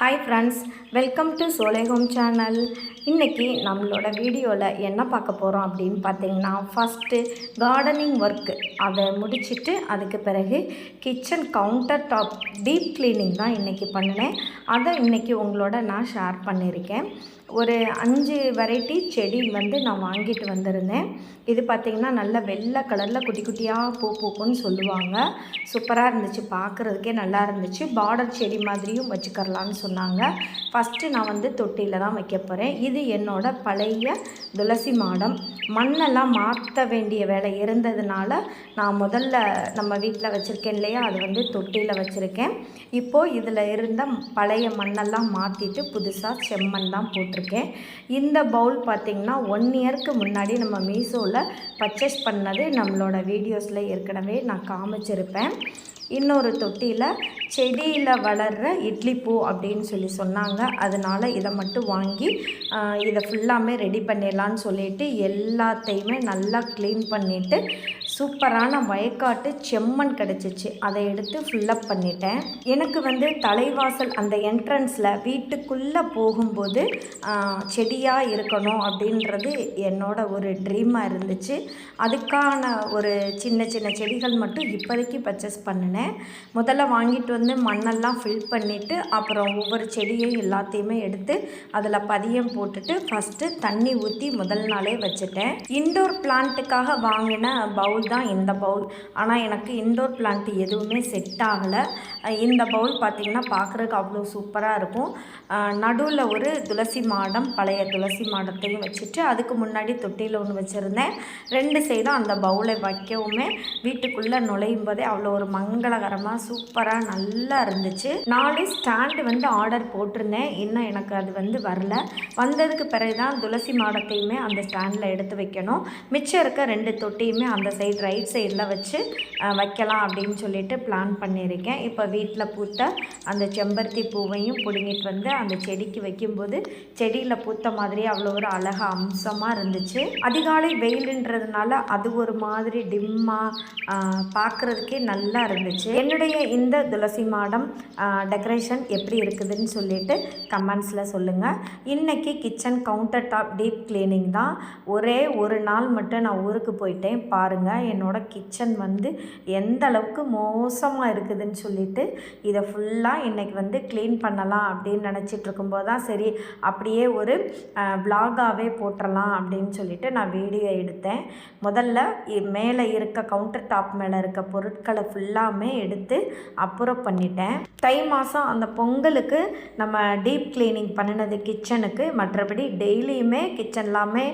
Hi friends welcome to Solai home channel இன்றைக்கி நம்மளோட வீடியோவில் என்ன பார்க்க போகிறோம் அப்படின்னு பார்த்தீங்கன்னா ஃபஸ்ட்டு கார்டனிங் ஒர்க்கு அதை முடிச்சுட்டு அதுக்கு பிறகு kitchen counter top deep cleaning தான் இன்றைக்கி பண்ணினேன். அதை இன்றைக்கி உங்களோட நான் ஷேர் பண்ணியிருக்கேன். ஒரு அஞ்சு வெரைட்டி செடி வந்து நான் வாங்கிட்டு வந்திருந்தேன். இது பார்த்திங்கன்னா நல்ல வெள்ளை கலரில் குட்டி குட்டியாக பூ பூக்குன்னு சொல்லுவாங்க. சூப்பராக இருந்துச்சு பார்க்குறதுக்கே நல்லா இருந்துச்சு. பார்டர் செடி மாதிரியும் வச்சுக்கரலான்னு சொன்னாங்க. ஃபஸ்ட்டு நான் வந்து தொட்டியில் தான் வைக்க போகிறேன் இது என்னோடய பழைய துளசி மாடம். மண்ணெல்லாம் மாற்ற வேண்டிய வேலை இருந்ததுனால நான் முதல்ல நம்ம வீட்டில் வச்சுருக்கேன் இல்லையா? அது வந்து தொட்டியில் வச்சுருக்கேன். இப்போது இதில் இருந்த பழைய மண்ணெல்லாம் மாற்றிட்டு புதுசாக செம்மண் தான் போட்டிருக்கேன். இந்த பவுல் பார்த்திங்கன்னா ஒன் இயர்க்கு முன்னாடி நம்ம மீஷோவில் பர்ச்சேஸ் பண்ணது நம்மளோட வீடியோஸில் ஏற்கனவே நான் காமிச்சிருப்பேன். இன்னொரு தொட்டியில் செடியில் வளர்கிற இட்லி பூ அப்படின்னு சொல்லி சொன்னாங்க. அதனால் இதை மட்டும் வாங்கி இதை ஃபுல்லாமே ரெடி பண்ணிடலான்னு சொல்லிவிட்டு எல்லாத்தையுமே நல்லா க்ளீன் பண்ணிவிட்டு சூப்பரான வயக்காட்டு செம்மண் கிடச்சிச்சு. அதை எடுத்து ஃபில்லப் பண்ணிட்டேன். எனக்கு வந்து தலைவாசல் அந்த என்ட்ரன்ஸில் வீட்டுக்குள்ளே போகும்போது செடியாக இருக்கணும் அப்படின்றது என்னோட ஒரு ட்ரீமாக இருந்துச்சு. அதுக்கான ஒரு சின்ன சின்ன செடிகள் மட்டும் இப்போதைக்கு பர்ச்சேஸ் பண்ணினேன். முதல்ல வாங்கிட்டு வந்து மண்ணெல்லாம் ஃபில் பண்ணிவிட்டு அப்புறம் ஒவ்வொரு செடியையும் எல்லாத்தையுமே எடுத்து அதில் பதியம் போட்டுட்டு ஃபஸ்ட்டு தண்ணி ஊற்றி முதல் நாளே வச்சுட்டேன். இண்டோர் பிளான்ட்டுக்காக வாங்கின பவுல் தான் இந்த பவுல் ஆனால் எனக்கு இண்டோர் பிளான்ட் எதுவுமே செட் ஆகலை. இந்த பவுல் பார்த்திங்கன்னா பார்க்குறதுக்கு அவ்வளோ சூப்பராக இருக்கும். நடுவில் ஒரு துளசி மாடம் பழைய துளசி மாடத்தையும் வச்சுட்டு அதுக்கு முன்னாடி தொட்டியில் ஒன்று வச்சுருந்தேன். ரெண்டு சைடும் அந்த பவுலை வைக்கவுமே வீட்டுக்குள்ளே நுழையும் போதே அவ்வளோ ஒரு மங்களகரமாக சூப்பராக நல்லா இருந்துச்சு. நாலு ஸ்டாண்டு வந்து ஆர்டர் போட்டிருந்தேன். இன்னும் எனக்கு அது வந்து வரல. வந்ததுக்கு பிறகு தான் துளசி மாடத்தையுமே அந்த ஸ்டாண்டில் எடுத்து வைக்கணும். மிச்சம் இருக்க ரெண்டு தொட்டியுமே அந்த சைடு ரைட் சைடில் வச்சு வைக்கலாம் அப்படின்னு சொல்லிட்டு பிளான் பண்ணியிருக்கேன். இப்போ வீட்டில் பூத்த அந்த செம்பருத்தி பூவையும் பிடுங்கிட்டு வந்து அந்த செடிக்கு வைக்கும்போது செடியில் பூத்த மாதிரி அவ்வளோ ஒரு அழகாக அம்சமாக இருந்துச்சு. அதிகாலை வெயிலுன்றதுனால அது ஒரு மாதிரி டிம்மாக பார்க்குறதுக்கே நல்லா இருந்துச்சு. என்னுடைய இந்த துளசி மாடம் டெக்கரேஷன் எப்படி இருக்குதுன்னு சொல்லிட்டு கமெண்ட்ஸில் சொல்லுங்கள் இன்றைக்கி kitchen counter top deep cleaning தான். ஒரே ஒரு நாள் மட்டும் நான் ஊருக்கு போயிட்டேன். பாருங்கள் என்னோட கிச்சன் வந்து எந்த அளவுக்கு மோசமாக இருக்குதுன்னு சொல்லிட்டு இதை ஃபுல்லாக இன்றைக்கி வந்து க்ளீன் பண்ணலாம் அப்படின்னு நினச்சிட்டு இருக்கும்போது தான் சரி அப்படியே ஒரு விலாகாகவே போட்டுடலாம் அப்படின்னு சொல்லிட்டு நான் வீடியோ எடுத்தேன். முதல்ல இ- மேலே இருக்க கவுண்டர் டாப் மேலே இருக்க பொருட்களை ஃபுல்லாமே எடுத்து அப்புறம் பண்ணிட்டேன். தை மாதம் அந்த பொங்கலுக்கு நம்ம டீப் க்ளீனிங் பண்ணினது கிச்சனுக்கு மற்றபடி டெய்லியுமே கிச்சன் எல்லாமே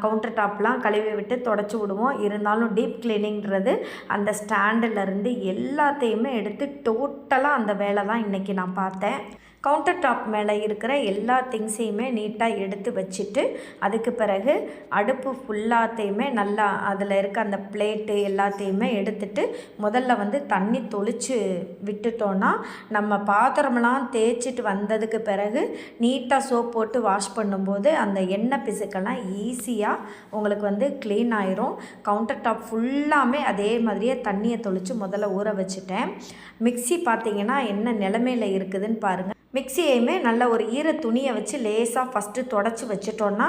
கவுண்டர் டாப்லாம் கழுவி விட்டு தொடச்சி விடுவோம். இருந்தாலும் டீப் க்ளீனிங்கிறது அந்த ஸ்டாண்டுலேருந்து எல்லாத்தையுமே எடுத்து டோட்டலாக அந்த வேலை தான் இன்றைக்கி நான் பார்த்தேன். கவுண்டர் டாப் மேலே இருக்கிற எல்லா திங்ஸையுமே நீட்டாக எடுத்து வச்சுட்டு அதுக்கு பிறகு அடுப்பு ஃபுல்லாத்தையுமே நல்லா அதில் இருக்க அந்த பிளேட்டு எல்லாத்தையுமே எடுத்துட்டு முதல்ல வந்து தண்ணி தொளிச்சு விட்டுட்டோன்னா நம்ம பாத்திரமெல்லாம் தேய்ச்சிட்டு வந்ததுக்கு பிறகு நீட்டாக சோப் போட்டு வாஷ் பண்ணும்போது அந்த எண்ணெய் பிசுக்கெல்லாம் ஈஸியாக உங்களுக்கு வந்து க்ளீன் ஆயிரும். கவுண்டர் டாப் ஃபுல்லாமே அதே மாதிரியே தண்ணியை தொளிச்சு முதல்ல ஊற வச்சுட்டேன். மிக்ஸி பார்த்தீங்கன்னா என்ன நிலமையில இருக்குதுன்னு பாருங்கள் மிக்சியையுமே நல்ல ஒரு ஈர துணியை வச்சு லேசாக ஃபஸ்ட்டு தொடச்சி வச்சிட்டோன்னா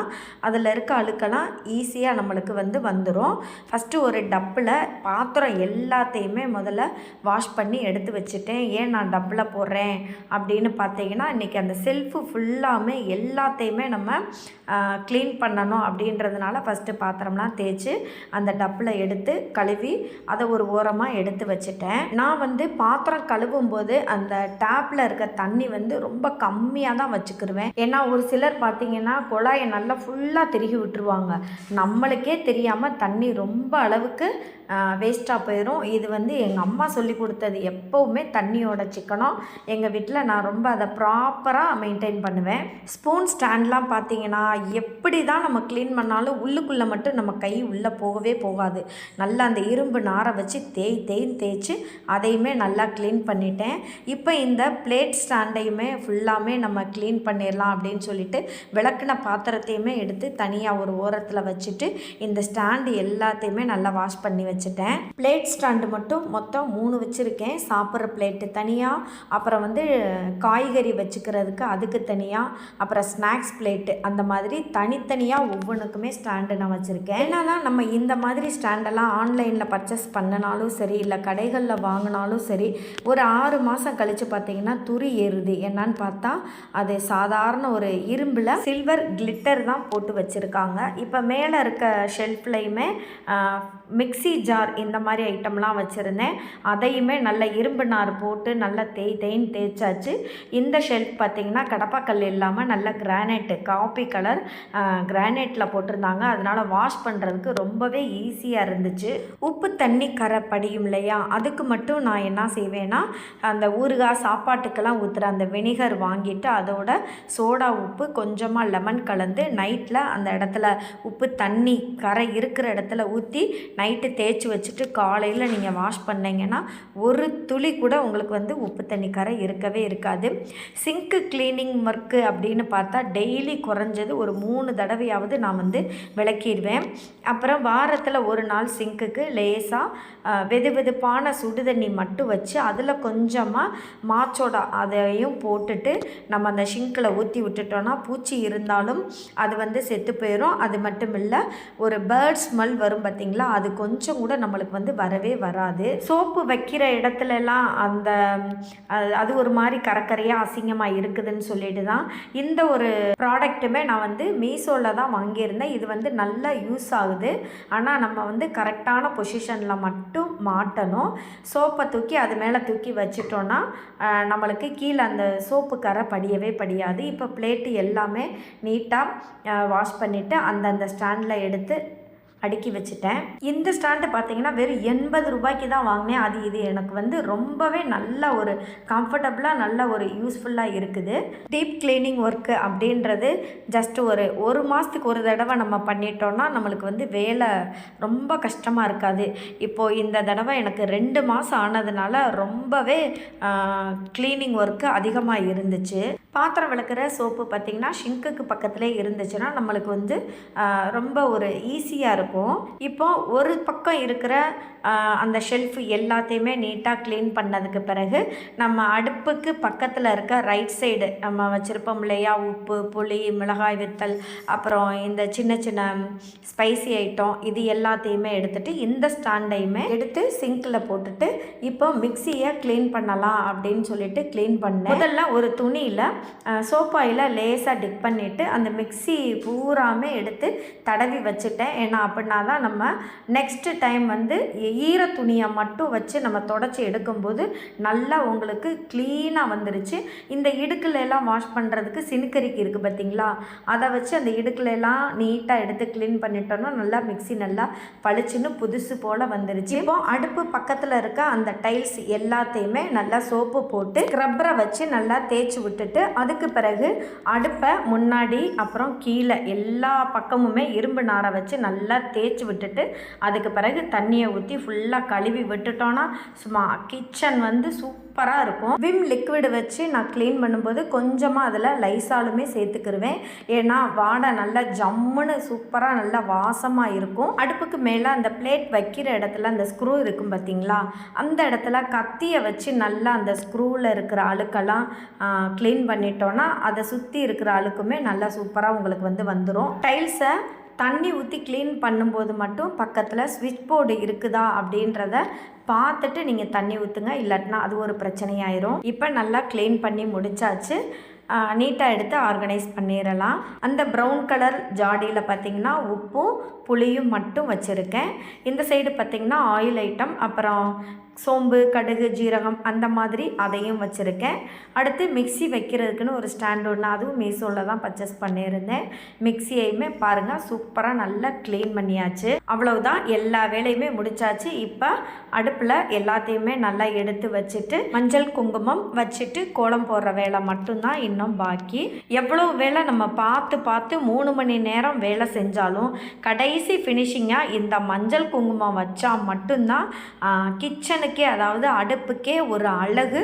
அதில் இருக்க அழுக்கெல்லாம் ஈஸியாக நம்மளுக்கு வந்து வந்துடும் ஃபஸ்ட்டு ஒரு டப்பில் பாத்திரம் எல்லாத்தையுமே முதல்ல வாஷ் பண்ணி எடுத்து வச்சுட்டேன். ஏன் நான் டப்பில் போடுறேன்? அப்படின்னு பார்த்தீங்கன்னா இன்றைக்கி அந்த செல்ஃபு ஃபுல்லாமே எல்லாத்தையுமே நம்ம க்ளீன் பண்ணணும் அப்படின்றதுனால ஃபஸ்ட்டு பாத்திரம்லாம் தேய்ச்சி அந்த டப்பில் எடுத்து கழுவி அதை ஒரு ஓரமாக எடுத்து வச்சுட்டேன். நான் வந்து பாத்திரம் கழுவும் போது அந்த டேப்பில் இருக்க தண்ணி வந்து ரொம்ப கம்மியாக தான் வச்சுக்கிருவேன். ஏன்னா ஒரு சிலர் பார்த்தீங்கன்னா குழாயை நல்லா ஃபுல்லாக திருகி விட்டுருவாங்க. நம்மளுக்கே தெரியாமல் தண்ணி ரொம்ப அளவுக்கு வேஸ்ட்டாக போயிடும் இது வந்து எங்கள் அம்மா சொல்லி கொடுத்தது. எப்போவுமே தண்ணியோட சிக்கனம். எங்கள் வீட்டில் நான் ரொம்ப அதை ப்ராப்பராக மெயின்டைன் பண்ணுவேன். ஸ்பூன் ஸ்டாண்ட்லாம் பார்த்தீங்கன்னா எப்படி தான் நம்ம க்ளீன் பண்ணாலும் உள்ளுக்குள்ளே மட்டும் நம்ம கை உள்ளே போகவே போகாது. நல்லா அந்த இரும்பு நாரை வச்சு தேய் தேய்ன்னு தேய்ச்சி அதையுமே நல்லா க்ளீன் பண்ணிட்டேன். இப்போ இந்த பிளேட் ஸ்டாண்டையுமே எல்லாத்தையுமே ஃபுல்லாமே நம்ம க்ளீன் பண்ணிடலாம் அப்படின்னு சொல்லிட்டு விளக்குன பாத்திரத்தையுமே எடுத்து தனியாக ஒரு ஓரத்தில் வச்சுட்டு இந்த ஸ்டாண்டு எல்லாத்தையுமே நல்லா வாஷ் பண்ணி வச்சுட்டேன். பிளேட் ஸ்டாண்டு மட்டும் மொத்தம் மூணு வச்சுருக்கேன். சாப்பிட்ற பிளேட்டு தனியாக அப்புறம் வந்து காய்கறி வச்சுக்கிறதுக்கு அதுக்கு தனியாக அப்புறம் ஸ்நாக்ஸ் பிளேட்டு அந்த மாதிரி தனித்தனியாக ஒவ்வொன்றுக்குமே ஸ்டாண்டு நான் வச்சுருக்கேன். என்னன்னா நம்ம இந்த மாதிரி ஸ்டாண்டெல்லாம் ஆன்லைனில் பர்ச்சேஸ் பண்ணனாலும் சரி இல்லை கடைகளில் வாங்கினாலும் சரி ஒரு ஆறு மாதம் கழித்து பார்த்தீங்கன்னா துரி ஏறுது. என்னன்னு பார்த்தா அது சாதாரண ஒரு இரும்பில் சில்வர் கிளிட்டர் தான் போட்டு வச்சுருக்காங்க. இப்போ மேலே இருக்க ஷெல்ஃப்லையுமே மிக்ஸி ஜார் இந்த மாதிரி ஐட்டம்லாம் வச்சுருந்தேன். அதையுமே நல்ல இரும்பு நார் போட்டு நல்லா தேய் தேய்ன்னு தேய்ச்சாச்சு. இந்த ஷெல்ஃப் பார்த்திங்கன்னா கடப்பாக்கல் இல்லாமல் நல்ல கிரானைட்டு காப்பி கலர் கிரானைட்டில் போட்டிருந்தாங்க. அதனால் வாஷ் பண்ணுறதுக்கு ரொம்பவே ஈஸியாக இருந்துச்சு. உப்பு தண்ணி கரை படியும் இல்லையா? அதுக்கு மட்டும் நான் என்ன செய்வேன்னா அந்த ஊறுகாய் சாப்பாட்டுக்கெல்லாம் ஊற்றுற அந்த வினிகர் வாங்கிட்டு அதோட சோடா உப்பு கொஞ்சமாக லெமன் கலந்து நைட்டில் அந்த இடத்துல உப்பு தண்ணி கரை இருக்கிற இடத்துல ஊற்றி நைட்டு தேய்ச்சி வச்சுட்டு காலையில் நீங்கள் வாஷ் பண்ணிங்கன்னா ஒரு துளி கூட உங்களுக்கு வந்து உப்பு தண்ணி கரை இருக்கவே இருக்காது. சிங்க்கு க்ளீனிங் ஒர்க்கு அப்படின்னு பார்த்தா டெய்லி குறைஞ்சது ஒரு மூணு தடவையாவது நான் வந்து விளக்கிடுவேன். அப்புறம் வாரத்தில் ஒரு நாள் சிங்க்குக்கு லேசாக வெது வெதுப்பான சுடு தண்ணி மட்டும் வச்சு அதில் கொஞ்சமாக மாச்சோடா அதையும் போ போட்டுட்டு நம்ம அந்த ஷிங்கில் ஊற்றி விட்டுட்டோன்னா பூச்சி இருந்தாலும் அது வந்து செத்து போயிடும் அது மட்டும் இல்லை ஒரு பேர்ட் ஸ்மெல் வரும் பார்த்திங்களா அது கொஞ்சம் கூட நம்மளுக்கு வந்து வரவே வராது. சோப்பு வைக்கிற இடத்துலலாம் அந்த அது- அது ஒரு மாதிரி கரக்கரையாக அசிங்கமாக இருக்குதுன்னு சொல்லிட்டு தான் இந்த ஒரு ப்ராடக்ட்டுமே நான் வந்து மீஷோவில் தான் வாங்கியிருந்தேன். இது வந்து நல்லா யூஸ் ஆகுது. ஆனால் நம்ம வந்து கரெக்டான பொசிஷனில் மட்டும் மாட்டணும். சோப்பை தூக்கி அது மேலே தூக்கி வச்சிட்டோன்னா நம்மளுக்கு கீழே அந்த சோப்பு கரை படியவே படியாது. இப்போ பிளேட்டு எல்லாமே நீட்டாக வாஷ் பண்ணிவிட்டு அந்தந்த ஸ்டாண்டில் எடுத்து அடுக்கி வச்சுட்டேன். இந்த ஸ்டாண்டு பார்த்தீங்கன்னா வெறும் எண்பது ரூபாய்க்கு தான் வாங்கினேன். அது இது எனக்கு வந்து ரொம்பவே நல்ல ஒரு கம்ஃபர்டபுளாக நல்ல ஒரு யூஸ்ஃபுல்லாக இருக்குது. டீப் கிளீனிங் ஒர்க்கு அப்படின்றது ஜஸ்ட் ஒரு ஒரு மாதத்துக்கு ஒரு தடவை நம்ம பண்ணிட்டோம்னா நம்மளுக்கு வந்து வேலை ரொம்ப கஷ்டமாக இருக்காது. இப்போது இந்த தடவை எனக்கு ரெண்டு மாதம் ஆனதுனால ரொம்பவே க்ளீனிங் ஒர்க்கு அதிகமாக இருந்துச்சு. பாத்திரம் விளக்குற சோப்பு பார்த்திங்கன்னா ஷிங்க்குக்கு பக்கத்துலேயே இருந்துச்சுன்னா நம்மளுக்கு வந்து ரொம்ப ஒரு ஈஸியாக இருக்கும். இப்போ ஒரு பக்கம் இருக்கிற அந்த ஷெல்ஃப் எல்லாத்தையுமே நீட்டாக க்ளீன் பண்ணதுக்கு பிறகு நம்ம அடுப்புக்கு பக்கத்தில் இருக்க ரைட் சைடு நம்ம வச்சுருப்போம் இல்லையா? உப்பு புளி மிளகாய் வித்தல் அப்புறம் இந்த சின்ன சின்ன ஸ்பைசி ஐட்டம் இது எல்லாத்தையுமே எடுத்துட்டு இந்த ஸ்டாண்டையுமே எடுத்து சிங்க்கில் போட்டுட்டு இப்போ மிக்சியை க்ளீன் பண்ணலாம் அப்படின்னு சொல்லிட்டு க்ளீன் பண்ணேன். முதல்ல ஒரு துணியில் சோப் ஆயிலை லேசாக டிப் பண்ணிவிட்டு அந்த மிக்ஸி பூராமே எடுத்து தடவி வச்சுட்டேன். ஏன்னா அப்படின்னா தான் நம்ம நெக்ஸ்ட்டு டைம் வந்து ஈர துணியை மட்டும் வச்சு நம்ம தொடச்சி எடுக்கும்போது நல்லா உங்களுக்கு க்ளீனாக வந்துருச்சு. இந்த இடுக்குல எல்லாம் வாஷ் பண்ணுறதுக்கு சினுக்கரிக்கு இருக்குது பார்த்தீங்களா அதை வச்சு அந்த இடுக்குலெல்லாம் நீட்டாக எடுத்து க்ளீன் பண்ணிட்டோன்னா நல்லா மிக்ஸி நல்லா பளிச்சுன்னு புதுசு போல் வந்துருச்சு. இப்போ அடுப்பு பக்கத்தில் இருக்க அந்த டைல்ஸ் எல்லாத்தையுமே நல்லா சோப்பு போட்டு ஸ்க்ரப்பரை வச்சு நல்லா தேய்ச்சி விட்டுட்டு அதுக்கு பிறகு அடுப்பை முன்னாடி அப்புறம் கீழே எல்லா பக்கமுமே இரும்பு நாரை வச்சு நல்லா தேய்ச்சி விட்டுட்டு அதுக்கு பிறகு தண்ணியை ஊற்றி ஃபுல்லாக கழுவி விட்டுட்டோன்னா சும்மா கிச்சன் வந்து சூப்பராக இருக்கும். விம் லிக்விடு வச்சு நான் க்ளீன் பண்ணும்போது கொஞ்சமாக அதில் லைசாலுமே சேர்த்துக்கிருவேன். ஏன்னா வாடை நல்லா ஜம்முன்னு சூப்பராக நல்லா வாசமாக இருக்கும். அடுப்புக்கு மேலே அந்த பிளேட் வைக்கிற இடத்துல அந்த ஸ்க்ரூ இருக்கும் பார்த்தீங்களா அந்த இடத்துல கத்தியை வச்சு நல்லா அந்த ஸ்க்ரூவில் இருக்கிற அழுக்கெல்லாம் க்ளீன் பண்ணிட்டோன்னா அதை சுற்றி இருக்கிற அழுக்குமே நல்லா சூப்பராக உங்களுக்கு வந்து வந்துடும் டைல்ஸை தண்ணி ஊற்றி க்ளீன் பண்ணும்போது மட்டும் பக்கத்தில் ஸ்விட்ச் போர்டு இருக்குதா அப்படின்றத பார்த்துட்டு நீங்கள் தண்ணி ஊற்றுங்க இல்லாட்டினா அது ஒரு பிரச்சனையாயிரும். இப்போ நல்லா க்ளீன் பண்ணி முடிச்சாச்சு. நீட்டாக எடுத்து ஆர்கனைஸ் பண்ணிடலாம் அந்த ப்ரௌன் கலர் ஜாடியில் பார்த்தீங்கன்னா உப்பும் புளியும் மட்டும் வச்சுருக்கேன். இந்த சைடு பார்த்தீங்கன்னா ஆயில் ஐட்டம் அப்புறம் சோம்பு கடுகு ஜீரகம் அந்த மாதிரி அதையும் வச்சுருக்கேன். அடுத்து மிக்சி வைக்கிறதுக்குன்னு ஒரு ஸ்டாண்ட் ஒன்று அதுவும் மீஷோவில் தான் பர்ச்சேஸ் பண்ணியிருந்தேன். மிக்ஸியையுமே பாருங்கள் சூப்பராக நல்லா க்ளீன் பண்ணியாச்சு. அவ்வளவுதான் எல்லா வேலையுமே முடிச்சாச்சு. இப்போ அடுப்பில் எல்லாத்தையுமே நல்லா எடுத்து வச்சுட்டு மஞ்சள் குங்குமம் வச்சுட்டு கோலம் போடுற வேலை மட்டும்தான் இன்னும் பாக்கி. எவ்வளோ வேலை நம்ம பார்த்து பார்த்து மூணு மணி நேரம் வேலை செஞ்சாலும் கடைசி ஃபினிஷிங்காக இந்த மஞ்சள் குங்குமம் வச்சால் மட்டும்தான் கிச்சனு கிச்சனுக்கே அதாவது அடுப்புக்கே ஒரு அழகு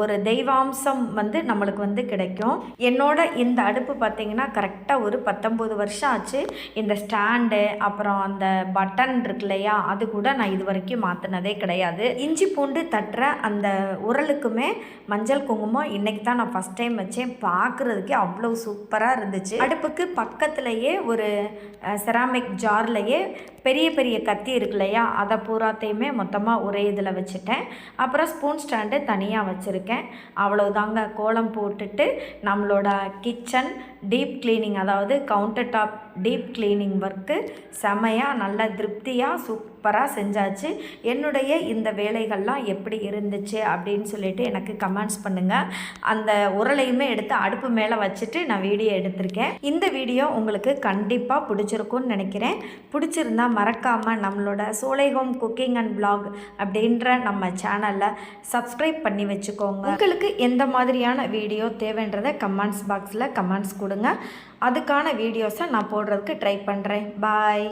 ஒரு தெய்வாம்சம் வந்து நம்மளுக்கு வந்து கிடைக்கும். என்னோட இந்த அடுப்பு பார்த்திங்கன்னா கரெக்டாக ஒரு பத்தொம்போது வருஷம் ஆச்சு. இந்த ஸ்டாண்டு அப்புறம் அந்த பட்டன் இருக்கு இல்லையா அது கூட நான் இது வரைக்கும் மாற்றினதே கிடையாது. இஞ்சி பூண்டு தட்டுற அந்த உரலுக்குமே மஞ்சள் குங்குமம் இன்னைக்கு தான் நான் ஃபஸ்ட் டைம் வச்சேன். பார்க்குறதுக்கே அவ்வளோ சூப்பராக இருந்துச்சு. அடுப்புக்கு பக்கத்துலேயே ஒரு செராமிக் ஜார்லேயே பெரிய பெரிய கத்தி இருக்கு இல்லையா அதை பூராத்தையுமே மொத்தமாக ஒரே இதில் வச்சுட்டேன். அப்புறம் ஸ்பூன் ஸ்டாண்டு தனியாக வச்சுருக்கேன். அவ்வளோதாங்க கோலம் போட்டுட்டு நம்மளோட கிச்சன் டீப் கிளீனிங் அதாவது counter top deep cleaning work செமையாக நல்ல திருப்தியாக சூப்பராக செஞ்சாச்சு. என்னுடைய இந்த வேலைகள்லாம் எப்படி இருந்துச்சு அப்படின்னு சொல்லிட்டு எனக்கு கமெண்ட்ஸ் பண்ணுங்கள் அந்த உரலையுமே எடுத்து அடுப்பு மேலே வச்சுட்டு நான் வீடியோ எடுத்திருக்கேன். இந்த வீடியோ உங்களுக்கு கண்டிப்பாக பிடிச்சிருக்கும்னு நினைக்கிறேன். பிடிச்சிருந்தா மறக்காமல் நம்மளோட சோலை ஹோம் குக்கிங் அண்ட் பிளாக் அப்படின்ற நம்ம சேனலை சப்ஸ்கிரைப் பண்ணி வச்சுக்கோங்க. உங்களுக்கு எந்த மாதிரியான வீடியோ தேவைன்றதை கமெண்ட்ஸ் பாக்ஸில் கமெண்ட்ஸ் கொடுங்க. அதுக்கான வீடியோஸை நான் போடுறதுக்கு ட்ரை பண்ணுறேன் பாய்